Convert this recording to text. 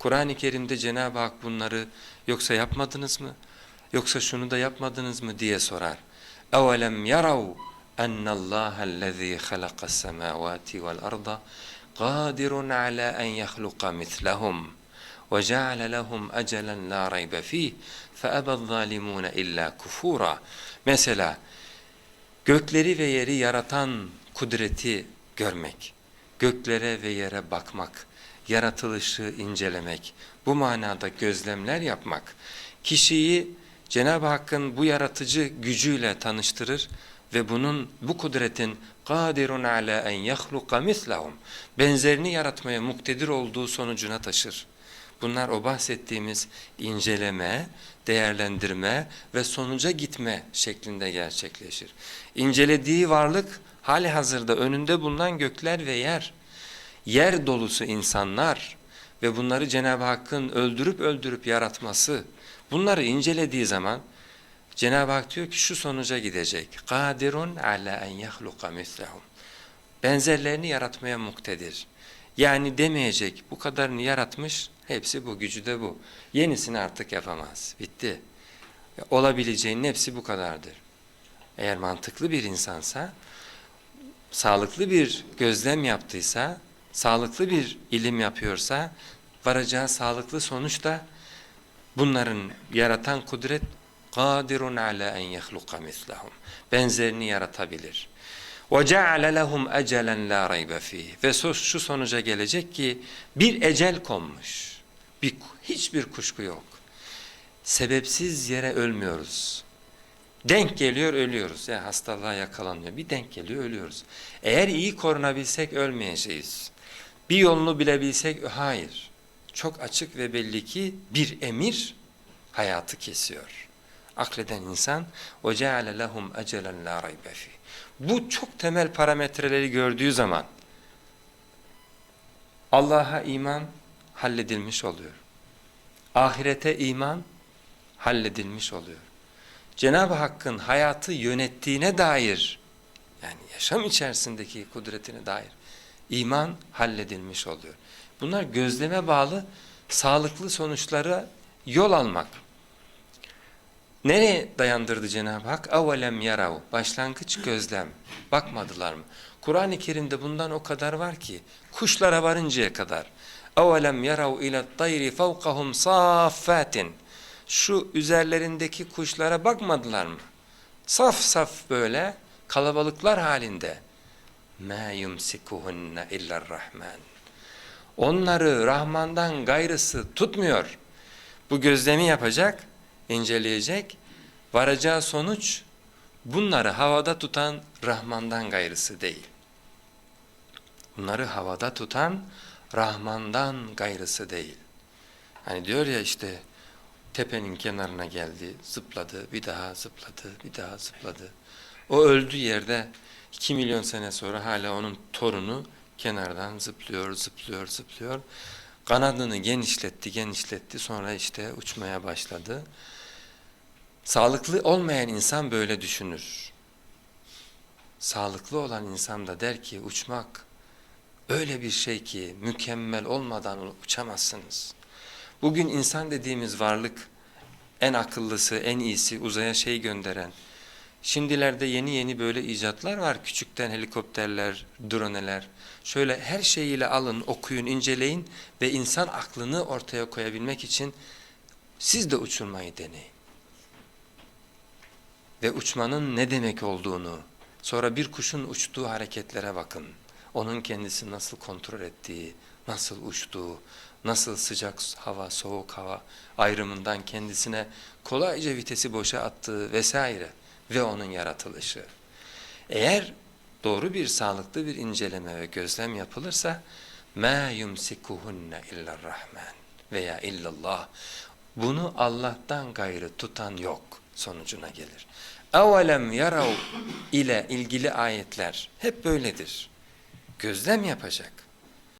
Kur'an-ı Kerim'de Cenab-ı Hak bunları yoksa yapmadınız mı? Yoksa şunu da yapmadınız mı diye sorar. اَوَلَمْ يَرَوْا اَنَّ اللّٰهَ الَّذ۪ي خَلَقَ السَّمَاوَاتِ وَالْأَرْضَ قَادِرٌ عَلَى أَنْ يَخْلُقَ مِثْلَهُمْ وَجَعَلَ لَهُمْ أَجَلًا لَا رَيْبَ ف۪يهِ فَأَبَى الظَّالِمُونَ اِلَّا كُفُورًا Mesela gökleri ve yeri yaratan kudreti görmek, göklere ve yere bakmak, yaratılışı incelemek, bu manada gözlemler yapmak, kişiyi Cenab-ı Hakk'ın bu yaratıcı gücüyle tanıştırır ve bunun, bu kudretin kadirun ala en yahluka mislahum benzerini yaratmaya muktedir olduğu sonucuna taşır. Bunlar o bahsettiğimiz inceleme, değerlendirme ve sonuca gitme şeklinde gerçekleşir. İncelediği varlık hali hazırda önünde bulunan gökler ve yer, yer dolusu insanlar ve bunları Cenab-ı Hakk'ın öldürüp öldürüp yaratması, bunları incelediği zaman Cenab-ı Hak diyor ki şu sonuca gidecek. Kadirun ala en yahluka mislahum. Benzerlerini yaratmaya muktedir. Yani demeyecek bu kadarını yaratmış, hepsi bu, gücü de bu. Yenisini artık yapamaz, bitti. Olabileceğinin hepsi bu kadardır. Eğer mantıklı bir insansa, sağlıklı bir gözlem yaptıysa, sağlıklı bir ilim yapıyorsa varacağı sağlıklı sonuç da bunların yaratan kudret kadirun ala en yahluka mislahum. Benzerini yaratabilir. Ve ceale lehum ecelen la raybe. Ve şu sonuca gelecek ki bir ecel konmuş. Bir, hiçbir kuşku yok. Sebepsiz yere ölmüyoruz. Denk geliyor ölüyoruz. Yani hastalığa yakalanıyor. Bir denk geliyor ölüyoruz. Eğer iyi korunabilsek ölmeyeceğiz. Bir yolunu bilebilsek hayır. Çok açık ve belli ki bir emir hayatı kesiyor. Akleden insan o ceale lehum ecelen la raybe. Bu çok temel parametreleri gördüğü zaman Allah'a iman halledilmiş oluyor. Ahirete iman halledilmiş oluyor. Cenab-ı Hakk'ın hayatı yönettiğine dair yani yaşam içerisindeki kudretine dair iman halledilmiş oluyor. Bunlar gözleme bağlı sağlıklı sonuçlara yol almak. Nereye dayandırdı Cenab-ı Hak? Avelem yarav. Başlangıç gözlem. Bakmadılar mı? Kur'an-ı Kerim'de bundan o kadar var ki kuşlara varıncaya kadar. Avelem yarav ila tayri fawqahum saffatin Şu üzerlerindeki kuşlara bakmadılar mı? Saf saf böyle kalabalıklar halinde. مَا يُمْسِكُهُنَّ اِلَّا الرَّحْمَنِ Onları Rahman'dan gayrısı tutmuyor. Bu gözlemi yapacak, inceleyecek, varacağı sonuç bunları havada tutan Rahman'dan gayrısı değil. Bunları havada tutan Rahman'dan gayrısı değil. Hani diyor ya işte tepenin kenarına geldi, zıpladı, bir daha zıpladı, bir daha zıpladı. O öldüğü yerde 2 milyon sene sonra hala onun torunu kenardan zıplıyor, zıplıyor, zıplıyor. Kanadını genişletti, genişletti. Sonra işte uçmaya başladı. Sağlıklı olmayan insan böyle düşünür. Sağlıklı olan insan da der ki uçmak öyle bir şey ki mükemmel olmadan uçamazsınız. Bugün insan dediğimiz varlık en akıllısı, en iyisi, uzaya şey gönderen. Şimdilerde yeni yeni böyle icatlar var. Küçükten helikopterler, droneler. Şöyle her şeyiyle alın, okuyun, inceleyin ve insan aklını ortaya koyabilmek için siz de uçurmayı deneyin. Ve uçmanın ne demek olduğunu, sonra bir kuşun uçtuğu hareketlere bakın. Onun kendisi nasıl kontrol ettiği, nasıl uçtuğu, nasıl sıcak hava, soğuk hava ayrımından kendisine kolayca vitesi boşa attığı vesaire ve onun yaratılışı. Eğer doğru bir sağlıklı bir inceleme ve gözlem yapılırsa ma yumsikuhunne illa rahman veya illallah bunu Allah'tan gayrı tutan yok sonucuna gelir. Evelem yarav ile ilgili ayetler hep böyledir. Gözlem yapacak.